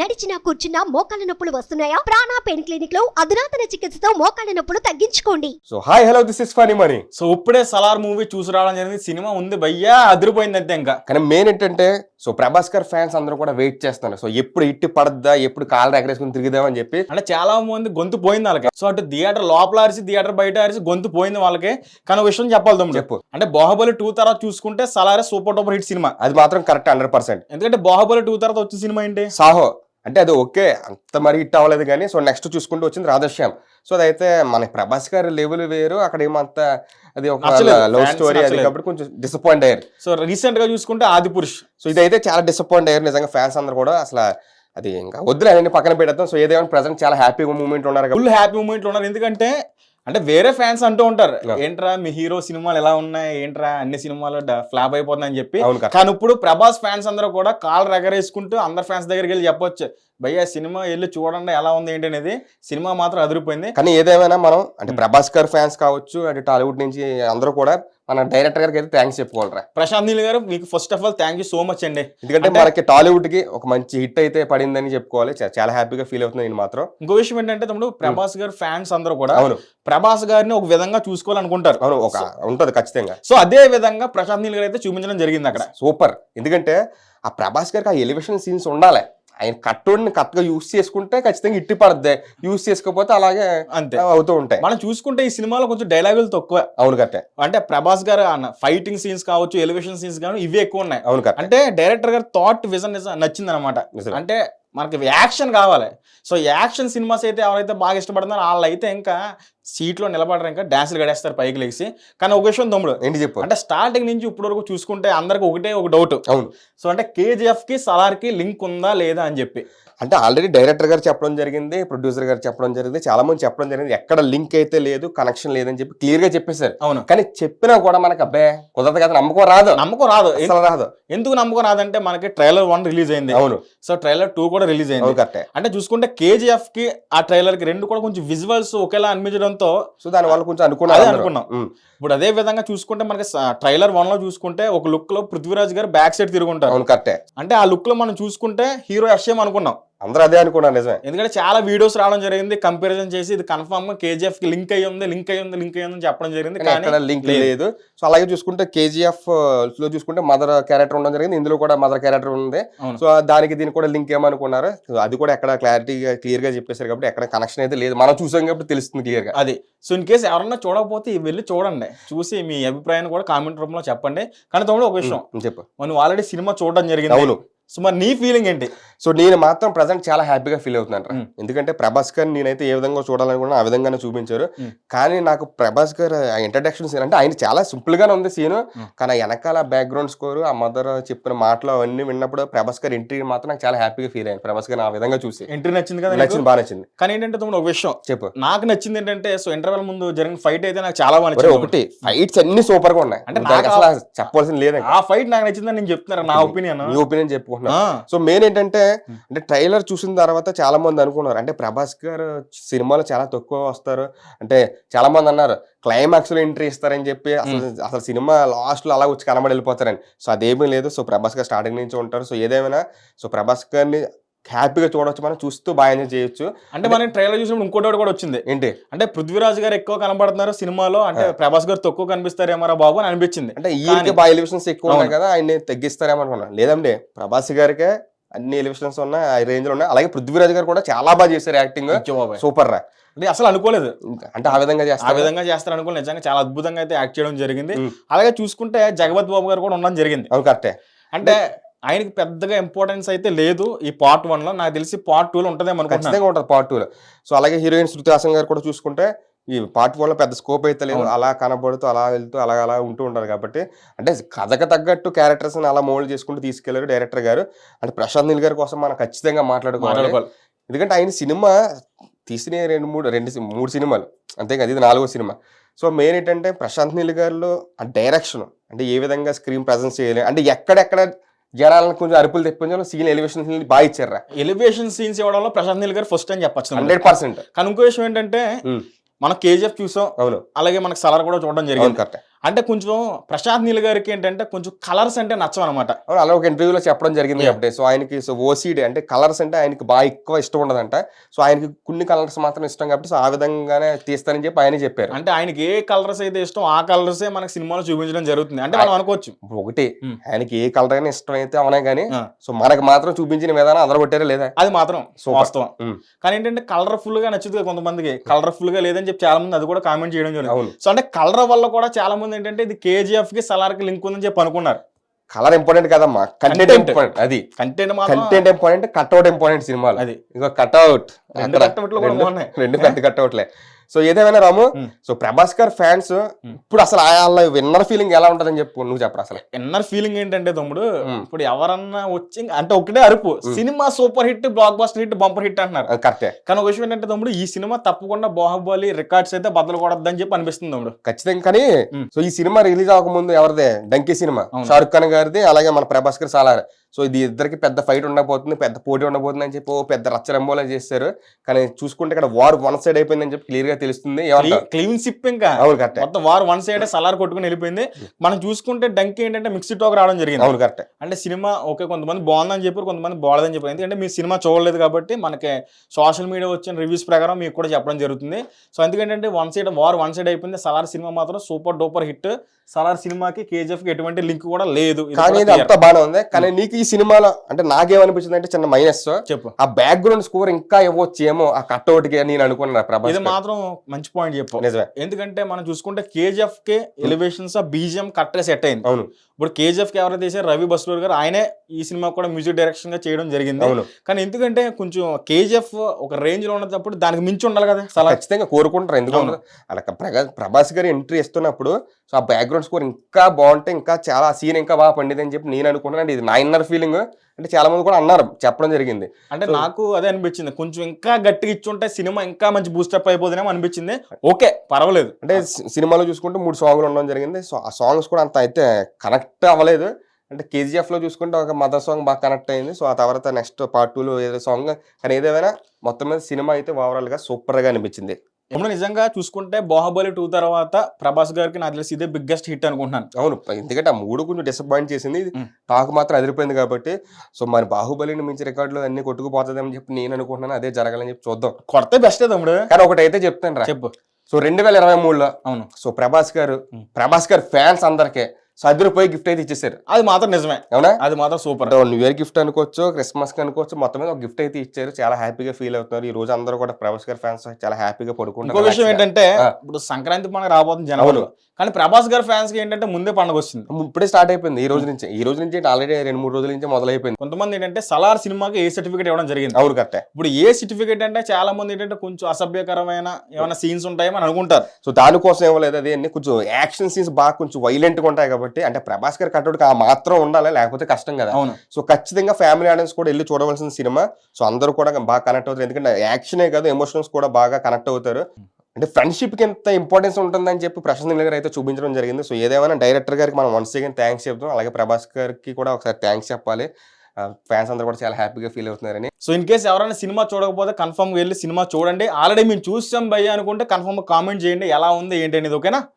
నడిచినా కూర్చున్నా మోకాళ్ళ నొప్పులు వస్తున్నాయా? ప్రాణా పెయిన్ క్లినిక్లో అధునాతన చికిత్సతో మోకాళ్ళ నొప్పులు తగ్గించుకోండి. So hi hello this is funny money so ఇప్పుడే సలార్ మూవీ చూసి రావడం జరిగింది. సినిమా ఉంది భయ్యా అదిరిపోయింది అంతే ఇంకా. కానీ మెయిన్ ఏంటంటే సో ప్రభాస్కర్ ఫ్యాన్స్ అందరూ కూడా వెయిట్ చేస్తున్నారు. సో ఎప్పుడు ఇట్టి పడద్దా ఎప్పుడు కాళ్ళు ఎగరేసుకుని తిరిగిదామని చెప్పి. అంటే చాలా మంది గొంతు పోయింది వాళ్ళకి. సో అటు థియేటర్ లోపల అరిసి థియేటర్ బయట అరిసి గొంతు పోయింది వాళ్ళకి. కానీ ఒక విషయం చెప్పాలి తమ్ముడు. చెప్పు. అంటే బాహుబలి టూ తర్వాత చూసుకుంటే సలారే సూపర్ డూపర్ హిట్ సినిమా. అది మాత్రం కరెక్ట్ హండ్రెడ్ పర్సెంట్ ఎందుకంటే బాహుబలి టూ తర్వాత వచ్చిన సినిమా ఏంటి? సాహో. అంటే అది ఓకే అంత మరి హిట్ అవ్వలేదు కానీ సో నెక్స్ట్ చూసుకుంటూ వచ్చింది రాధశ్యామ్. సో అదైతే మన ప్రభాస్ గారి లెవెల్ వేరు అక్కడ ఏమంత అది ఒక. లవ్ స్టోరీ అది. కాబట్టి కొంచెం డిసప్పాయింట్ అయ్యారు. సో రీసెంట్గా చూసుకుంటే ఆది పురుష్. సో ఇదైతే చాలా డిసప్పాయింట్ అయ్యారు. నిజంగా ఫ్యాన్స్ అందరూ కూడా అసలు అది ఇంకా వద్దులే పక్కన పెడతాం సో ఏదేమైనా ప్రజెంట్ చాలా హ్యాపీగా మూమెంట్ ఉన్నారు ఫుల్ హ్యాపీ మూమెంట్ ఉన్నారు. ఎందుకంటే అంటే వేరే ఫ్యాన్స్ అంటూ ఉంటారు. ఏంట్రా మీ హీరో సినిమాలు ఎలా ఉన్నాయి? ఏంట్రా అన్ని సినిమాలు ఫ్లాప్ అయిపోతున్నాయి అని చెప్పి కానీ ఇప్పుడు ప్రభాస్ ఫ్యాన్స్ అందరూ కూడా కాల్ రగరేసుకుంటూ అందరు ఫ్యాన్స్ దగ్గరికి వెళ్ళి చెప్పొచ్చు. భయ్యా సినిమా వెళ్ళి చూడండి ఎలా ఉంది ఏంటి అనేది సినిమా మాత్రం అదిరిపోయింది. కానీ ఏదేమైనా మనం అంటే ప్రభాస్ గారు ఫ్యాన్స్ కావచ్చు అంటే టాలీవుడ్ నుంచి అందరూ కూడా మన డైరెక్టర్ గారికి అయితే థ్యాంక్స్ చెప్పుకోవాలరా. ప్రశాంత్ నీల్ గారు మీకు first of all thank you so much అండి. ఎందుకంటే మనకి టాలీవుడ్కి ఒక మంచి హిట్ అయితే పడిందని చెప్పుకోవాలి. చాలా హ్యాపీగా ఫీల్ అవుతుంది నేను మాత్రం. ఇంకో విషయం ఏంటంటే తమ్ముడు ప్రభాస్ గారు ఫ్యాన్స్ అందరూ కూడా అవును. ప్రభాస్ గారిని ఒక విధంగా చూసుకోవాలనుకుంటారు. అవును ఒక ఉంటది ఖచ్చితంగా. సో అదే విధంగా ప్రశాంత్ నీల్ గారు అయితే చూపించడం జరిగింది అక్కడ. సూపర్. ఎందుకంటే ఆ ప్రభాస్ గారికి ఆ ఎలివేషన్ సీన్స్ ఉండాలి. ఆయన కట్టుడిని కరెక్ట్గా యూస్ చేసుకుంటే ఖచ్చితంగా ఇట్టి పడద్ది. యూస్ చేసుకోకపోతే అలాగే అంతే. అవుతూ ఉంటాయి. మనం చూసుకుంటే ఈ సినిమాలో కొంచెం డైలాగులు తక్కువ. అవును కట్టే అంటే ప్రభాస్ గారు ఫైటింగ్ సీన్స్ కావచ్చు ఎలివేషన్ సీన్స్ కావచ్చు ఇవే ఎక్కువ ఉన్నాయి. అవును కట్టే అంటే డైరెక్టర్ గారు థాట్ విజన్ నచ్చింది అనమాట. అంటే మనకి యాక్షన్ కావాలి. సో యాక్షన్ సినిమాస్ అయితే ఎవరైతే బాగా ఇష్టపడుతున్నారో వాళ్ళు అయితే ఇంకా సీట్లో నిలబడరు ఇంకా డాన్సులు గడేస్తారు పైకి లేచి. కానీ ఒక విషయం తమ్ముడు ఏంటి చెప్పు? అంటే స్టార్టింగ్ నుంచి ఇప్పటి వరకు చూసుకుంటే అందరికి ఒకటే ఒక డౌట్ అవును. సో అంటే కేజీఎఫ్కి సలార్కి లింక్ ఉందా లేదా అని చెప్పి. అంటే ఆల్రెడీ డైరెక్టర్ గారు చెప్పడం జరిగింది ప్రొడ్యూసర్ గారు చెప్పడం జరిగింది చాలా మంది చెప్పడం జరిగింది ఎక్కడ లింక్ అయితే లేదు కనెక్షన్ లేదని చెప్పి క్లియర్గా చెప్పేశారు. అవును. కానీ చెప్పినా కూడా మనకు అబ్బాయి కుదరదు కదా నమ్మకం రాదు. నమ్మకం రాదు. అసలు రాదు. ఎందుకు నమ్మకం రాదంటే మనకి ట్రైలర్ వన్ రిలీజ్ అయింది. అవును. సో ట్రైలర్ టూ కూడా రిలీజ్ అయింది. కరెక్టే. అంటే చూసుకుంటే కేజీఎఫ్కి ఆ ట్రైలర్కి రెండు కూడా కొంచెం విజువల్స్ ఒకేలా అనిపించడంతో సో దాని వల్ల కొంచెం అదే. అనుకున్నాం. ఉమ్. ఇప్పుడు అదే విధంగా చూసుకుంటే మనకి ట్రైలర్ వన్లో చూసుకుంటే ఒక లుక్లో పృథ్వీరాజ్ గారు బ్యాక్ సైడ్ తిరుగుంటారు అవును కరెక్టే అంటే ఆ లుక్లో మనం చూసుకుంటే హీరో ఎస్ఎం అనుకున్నాం అందరూ అదే అనుకున్నారు నిజమే. ఎందుకంటే చాలా వీడియోస్ రావడం జరిగింది కంపారిజన్ చేసి ఇది కన్ఫర్మ్గా కేజీఎఫ్కి లింక్ అయ్యి ఉంది లింక్ అయ్యి ఉంది లింక్ అయ్యి ఉంది చెప్పడం జరిగింది. కానీ లింక్ లేదు. సో అలాగే చూసుకుంటే కేజీఎఫ్లో చూసుకుంటే మదర్ క్యారెక్టర్ ఉండడం జరిగింది ఇందులో కూడా మదర్ క్యారెక్టర్ ఉంది. సో దానికి దీనికి కూడా లింక్ ఏమనుకున్నారు? సో అది కూడా ఎక్కడ క్లారిటీగా క్లియర్గా చెప్పేశారు కాబట్టి ఎక్కడ కనెక్షన్ అయితే లేదు. మనం చూసాం కాబట్టి తెలుస్తుంది క్లియర్గా. అది. సో ఇన్ కేసు ఎవరన్నా చూడకపోతే వెళ్ళి చూడండి. చూసి మీ అభిప్రాయాన్ని కూడా కామెంట్ రూపంలో చెప్పండి. కానీ తమ్ముడు ఒక విషయం. చెప్పు. మనం ఆల్రెడీ సినిమా చూడడం జరిగింది. అవును. సో మరి నీ ఫీలింగ్ ఏంటి? సో నేను మాత్రం ప్రజెంట్ చాలా హ్యాపీగా ఫీల్ అవుతున్నాను. ఎందుకంటే ప్రభాస్ గారిని నేనైతే ఏ విధంగా చూడాలనుకున్నా ఆ విధంగానే చూపించారు. కానీ నాకు ప్రభాస్ గారు ఇంట్రడక్షన్ సీన్ అంటే ఆయన చాలా సింపుల్ గానే ఉంది సీన్. కానీ వెనకాల బ్యాక్గ్రౌండ్ స్కోర్ ఆ మదర్ చెప్పిన మాటలు అవన్నీ విన్నప్పుడు ప్రభాస్ గారి ఎంట్రీ మాత్రం నాకు చాలా హ్యాపీగా ఫీల్ అయ్యాను. ప్రభాస్ గారిని ఆ విధంగా చూసి. ఎంట్రీ నచ్చింది కదా? నచ్చింది బాగా నచ్చింది. కానీ ఏంటంటే తమ్ముడు ఒక విషయం. చెప్పు. నాకు నచ్చింది ఏంటంటే సో ఇంటర్వెల్ ముందు జరిగిన ఫైట్ అయితే నాకు చాలా బాగా నచ్చింది ఒకటి ఫైట్స్ అన్ని సూపర్గా ఉన్నాయి. అంటే నాకు అసలు చెప్పాల్సింది లేదు. ఆ ఫైట్ నాకు నచ్చిందని నేను చెప్తున్నారు నా ఒపీనియన్ నీ ఒపీనియన్ చెప్పుకుంటున్నా. సో మెయిన్ ఏంటంటే అంటే ట్రైలర్ చూసిన తర్వాత చాలా మంది అనుకున్నారు. అంటే ప్రభాస్ గారు సినిమాలో చాలా తక్కువ వస్తారు. అంటే చాలా మంది అన్నారు క్లైమాక్స్లో ఎంట్రీ ఇస్తారని చెప్పి అసలు అసలు సినిమా లాస్ట్లో అలా వచ్చి కనబడి వెళ్ళిపోతారని. సో అదేమీ లేదు. సో ప్రభాస్ గారు స్టార్టింగ్ నుంచి ఉంటారు. సో ఏదేమైనా సో ప్రభాస్ గారిని హ్యాపీగా చూడొచ్చు మనం చూస్తూ బాగా ఎంజాయ్ చేయొచ్చు. అంటే మనం ట్రైలర్ చూసినప్పుడు ఇంకోటి కూడా వచ్చింది. ఏంటి? అంటే పృథ్వీరాజ్ గారు ఎక్కువ కనబడుతున్నారు సినిమాలో. అంటే ప్రభాస్ గారు తక్కువ కనిపిస్తారేమోరా బాబు అని అనిపించింది. అంటే ఈ బాగా ఎలివేషన్స్ ఎక్కువ ఉన్నాయి. కదా ఆయన్ని తగ్గిస్తారేమో అనుకున్నా. లేదండి ప్రభాస్ గారికే అన్ని ఎలివేషన్స్ ఉన్నాయి ఆ రేంజ్లో ఉన్నాయి అలాగే పృథ్వీరాజ్ గారు కూడా చాలా బాగా చేశారు యాక్టింగ్. సూపర్ రా. అంటే అసలు అనుకోలేదు. అంటే ఆ విధంగా ఆ చేస్తారు విధంగా చేస్తారు అనుకోలేదు. నిజంగా చాలా అద్భుతంగా అయితే యాక్ట్ చేయడం జరిగింది. అలాగే చూసుకుంటే జగపత్ బాబు గారు కూడా ఉండడం జరిగింది. అవును కరెక్టే అంటే ఆయనకి పెద్దగా ఇంపార్టెన్స్ అయితే లేదు ఈ పార్ట్ వన్లో. నాకు తెలిసి పార్ట్ టూ లో ఉంటదేమో ఖచ్చితంగా ఉంటుంది పార్ట్ టూ లో. సో అలాగే హీరోయిన్ శృతి హాసన్ గారు కూడా చూసుకుంటే ఈ పార్ట్ వన్లో పెద్ద స్కోప్ అయితే లేదు. అలా కనబడుతూ అలా వెళ్తూ అలా అలా ఉంటూ ఉంటారు కాబట్టి అంటే కథకు తగ్గట్టు క్యారెక్టర్స్ అలా మోల్డ్ చేసుకుంటూ తీసుకెళ్ళారు డైరెక్టర్ గారు. అంటే ప్రశాంత్ నీల్ గారి కోసం మనం ఖచ్చితంగా మాట్లాడుకోవాలి. ఎందుకంటే ఆయన సినిమా తీసిన రెండు మూడు రెండు మూడు సినిమాలు. అంతే కదా ఇది నాలుగో సినిమా. సో మెయిన్ ఏంటంటే ప్రశాంత్ నీల్ గారిలో ఆ డైరెక్షన్ అంటే ఏ విధంగా స్క్రీన్ ప్రజెన్స్ చేయాలి అంటే ఎక్కడెక్కడ జనాలను కొంచెం అరుపులు తెప్పించాలో సీన్ ఎలివేషన్ బాగా ఇచ్చారా? ఎలివేషన్ సీన్స్ ఇవ్వడంలో ప్రశాంత్ నీల్ గారు ఫస్ట్ అని చెప్పచ్చు హండ్రెడ్ పర్సెంట్. కానీ ఇంకో విషయం ఏంటంటే మనం కేజీఎఫ్ చూసాం. అవును. అలాగే మనకి సలార్ కూడా చూడడం జరిగింది. కరెక్ట్ అంటే కొంచెం ప్రశాంత్ నీల్ గారికి ఏంటంటే కొంచెం కలర్స్ అంటే అవును, అలా ఒక ఇంటర్వ్యూలో చెప్పడం జరిగింది. కాబట్టి. సో ఆయనకి సో ఓసీడీ అంటే కలర్స్ అంటే ఆయనకి బాగా ఎక్కువ ఇష్టం ఉండదంట. సో ఆయనకి కొన్ని కలర్స్ మాత్రం ఇష్టం కాబట్టి సో ఆ విధంగానే తీస్తారని చెప్పి ఆయన చెప్పారు. అంటే ఆయనకి ఏ కలర్స్ అయితే ఇష్టం ఆ కలర్సే మనకి సినిమాలో చూపించడం జరుగుతుంది. అంటే మనం అనుకోవచ్చు. ఒకటి Hmm. ఆయనకి ఏ కలర్ అయినా ఇష్టం అయితే అవునా కానీ. సో మనకి మాత్రం చూపించిన విధానం అందరూ కొట్టారా లేదా? అది మాత్రం Super. వాస్తవం. ఉమ్. కానీ ఏంటంటే కలర్ఫుల్గా నచ్చుతుంది కొంతమందికి. కలర్ఫుల్గా లేదని చెప్పి చాలా మంది అది కూడా కామెంట్ చేయడం జరిగింది సో అంటే కలర్ వల్ల కూడా చాలా మంది ఏంటంటే ఇది కేజీఎఫ్కి సలార్కి లింక్ ఉందని చెప్పి అనుకున్నారు. కలర్ ఇంపార్టెంట్ కదమ్మా. కంటెంట్. ఇంపార్టెంట్ అది. Content content important cutout important సినిమాలో. అది. ఇంకో కట్అవుట్ రెండు కట్అవుట్లు సో ఏదేమైనా రాము. సో ప్రభాస్ గారు ఫ్యాన్స్ ఇప్పుడు అసలు వాళ్ళ విన్నర్ ఫీలింగ్ ఎలా ఉంటదని చెప్పు నువ్వు చెప్పరు అసలు. ఇన్నర్ ఫీలింగ్ ఏంటంటే తమ్ముడు. ఇప్పుడు ఎవరన్నా వచ్చి అంటే ఒకటే అరుపు. Cinema super hit blockbuster hit bumper hit అంటున్నారు. కరెక్టే. కానీ ఒక విషయం ఏంటంటే తమ్ముడు ఈ సినిమా తప్పకుండా బాహుబలి రికార్డ్స్ అయితే బద్దలు కొడద్దని చెప్పి అనిపిస్తుంది తమ్ముడు. ఖచ్చితంగా కానీ. సో ఈ సినిమా రిలీజ్ అవ్వకముందు ఎవరిదే? డంకీ సినిమా. షారుఖ్ ఖాన్ గారిది అలాగే మన ప్రభాస్ గారు సాలార్. సో ఇది ఇద్దరికి పెద్ద ఫైట్ ఉండబోతుంది పెద్ద పోటీ ఉండబోతుంది అని చెప్పి పెద్ద రచ్చరంబోలా చేశారు. కానీ చూసుకుంటే ఇక్కడ వార్ వన్ సైడ్ అయిపోయిందని చెప్పి క్లియర్గా తెలుస్తుంది. క్లీన్ సిప్ ఇంకా. మొత్తం వారు వన్ సైడ్ సలార్ కొట్టుకుని వెళ్ళిపోయింది. మనం చూసుకుంటే డంకి ఏంటంటే మిక్సీ టాక్ రావడం జరిగింది. అవును కరెక్టే. అంటే సినిమా ఓకే కొంతమంది బాగుందని చెప్పారు కొంతమంది బాగలేదని చెప్పారు. ఎందుకంటే మీరు సినిమా చూడలేదు కాబట్టి మనకి సోషల్ మీడియా వచ్చిన రివ్యూస్ ప్రకారం మీకు కూడా చెప్పడం జరుగుతుంది. సో ఎందుకంటే one side war one side అయిపోయింది. సలార్ సినిమా మాత్రం సూపర్ డూపర్ హిట్. సలార్ సినిమాకి కేజీఎఫ్కి ఎటువంటి లింక్ కూడా లేదు. కానీ ఇది clear. అంతా బాగానే ఉంది. కానీ నీకు ఈ సినిమాలో అంటే నాకేమనిపించింది అంటే చిన్న మైనస్ చెప్పు. ఆ బ్యాక్గ్రౌండ్ స్కోర్ ఇంకా ఇవ్వచ్చు ఏమో ఆ కట్అవుట్కి నేను అనుకున్నా ప్రభాస్ ఇది. మాత్రం మంచి పాయింట్ చెప్పు. నిజమే. ఎందుకంటే మనం చూసుకుంటే కేజీఎఫ్కి ఎలివేషన్స్ బీజిఎం కరెక్ట్ సెట్ అయింది. అవును. ఇప్పుడు కేజీఎఫ్కి ఎవరైతే చేశారు రవి బస్లూర్ గారు ఆయనే ఈ సినిమా కూడా మ్యూజిక్ డైరెక్షన్గా చేయడం జరిగింది. కానీ ఎందుకంటే కొంచెం కేజీఎఫ్ ఒక రేంజ్లో ఉన్నప్పుడు దానికి మించి ఉండాలి కదా సలా. ఖచ్చితంగా కోరుకుంటారు. ఎందుకు అవును. ఉండదు? అలా ప్రభాస్ గారి ఎంట్రీ ఇస్తున్నప్పుడు సో ఆ బ్యాక్గ్రౌండ్ స్కోర్ ఇంకా బాగుంటే ఇంకా చాలా సీన్ ఇంకా బాగా పండిది అని చెప్పి నేను అనుకున్నాను అంటే ఇది నా ఇన్నర్ ఫీలింగ్. అంటే చాలా మంది కూడా అన్నారు చెప్పడం జరిగింది. అంటే నాకు అదే అనిపించింది. కొంచెం ఇంకా గట్టిగా ఇచ్చుంటే సినిమా ఇంకా మంచి బూస్టప్ అయిపోతుందేమో అనిపించింది. ఓకే. పర్వాలేదు. అంటే సినిమాలో చూసుకుంటే మూడు సాంగ్లు ఉండడం జరిగింది. సో ఆ సాంగ్స్ కూడా అంత అయితే కనెక్ట్ అవ్వలేదు. అంటే కేజీఎఫ్లో చూసుకుంటే ఒక మదర్ సాంగ్ బాగా కనెక్ట్ అయింది. సో ఆ తర్వాత నెక్స్ట్ పార్ట్ టూలో ఏదో సాంగ్ కానీ ఏదేమైనా మొత్తం మీద సినిమా అయితే ఓవరాల్గా సూపర్గా అనిపించింది. ఇప్పుడు నిజంగా చూసుకుంటే బాహుబలి టూ తర్వాత ప్రభాస్ గారికి నాకు తెలిసి ఇదే బిగ్గెస్ట్ హిట్ అనుకుంటున్నాను. అవును ఎందుకంటే ఆ మూడు కొంచెం డిసప్పాయింట్ చేసింది. టాక్ మాత్రం అదిరిపోయింది కాబట్టి సో మరి బాహుబలిని మించి రికార్డులు అన్ని కొట్టుకుపోతుందని చెప్పి నేను అనుకుంటున్నాను. అదే జరగాలని చెప్పి చూద్దాం. కొడితే బెస్టే తమ్ముడు. కానీ ఒకటైతే చెప్తాను రా. చెప్పు. సో రెండు వేల ఇరవై మూడులో అవును. సో ప్రభాస్ గారు. ప్రభాస్ గారు ఫ్యాన్స్ అందరికీ సో అదిరిపోయి గిఫ్ట్ అయితే ఇచ్చేసారు. అది మాత్రం నిజమే. అవునా? అది మాత్రం సూపర్. న్యూ ఇయర్ గిఫ్ట్ అనుకోవచ్చు క్రిస్మస్కి అనుకోవచ్చు మొత్తం మీద ఒక గిఫ్ట్ అయితే ఇచ్చారు. చాలా హ్యాపీగా ఫీల్ అవుతున్నారు. ఈ రోజు అందరూ కూడా ప్రభాస్ గారి ఫ్యాన్స్ చాలా హ్యాపీగా ఇంకో పడుకుంటారు విషయం ఏంటంటే. ఇప్పుడు సంక్రాంతి పండుగ రాబోతుంది జనవరిలో. కానీ ప్రభాస్ గారి ఫ్యాన్స్కి ఏంటంటే ముందే పండుగ వస్తుంది ఇప్పుడే స్టార్ట్ అయిపోయింది. ఈ రోజు నుంచి ఈ రోజు నుంచి ఆల్రెడీ రెండు మూడు రోజుల నుంచి మొదలైపోయింది. కొంతమంది ఏంటంటే సలార్ సినిమాకి ఏ సర్టిఫికేట్ ఇవ్వడం జరిగింది. అవును కరెక్టే. ఇప్పుడు ఏ సర్టిఫికేట్ అంటే చాలా మంది ఏంటంటే కొంచెం అసభ్యకరమైన ఏమైనా సీన్స్ ఉంటాయేమో అని అనుకుంటారు. సో దానికోసం ఇవ్వలేదు అది అన్ని కొంచెం యాక్షన్ సీన్స్ బాగా కొంచెం వైలెంట్గా ఉంటాయి కాబట్టి అంటే ప్రభాస్ గారి కట్టుడికి ఆ మాత్రం ఉండాలి లేకపోతే కష్టం కదా. అవును. సో ఖచ్చితంగా ఫ్యామిలీ ఆడియన్స్ కూడా వెళ్ళి చూడవలసిన సినిమా. సో అందరూ కూడా బాగా కనెక్ట్ అవుతారు. ఎందుకంటే యాక్షనే కాదు ఎమోషన్స్ కూడా బాగా కనెక్ట్ అవుతారు. అంటే ఫ్రెండ్షిప్కి ఎంత ఇంపార్టెన్స్ ఉంటుందని చెప్పి ప్రశాంత్ నీల్ గారు అయితే చూపించడం జరిగింది. సో ఏదేమైనా డైరెక్టర్ గారికి మనం వన్స్ అగైన్ థ్యాంక్స్ చెప్తాం. అలాగే ప్రభాస్ గారికి కూడా ఒకసారి థ్యాంక్స్ చెప్పాలి. ఫ్యాన్స్ అందరూ కూడా చాలా హ్యాపీగా ఫీల్ అవుతున్నారని. సో ఇన్ కేసు ఎవరైనా సినిమా చూడకపోతే కన్ఫర్మ్ వెళ్ళి సినిమా చూడండి. ఆల్రెడీ మేము చూసాం భయ్య అనుకుంటే కన్ఫర్మ్ కామెంట్ చేయండి. ఎలా ఉంది ఏంటి అనేది ఓకేనా?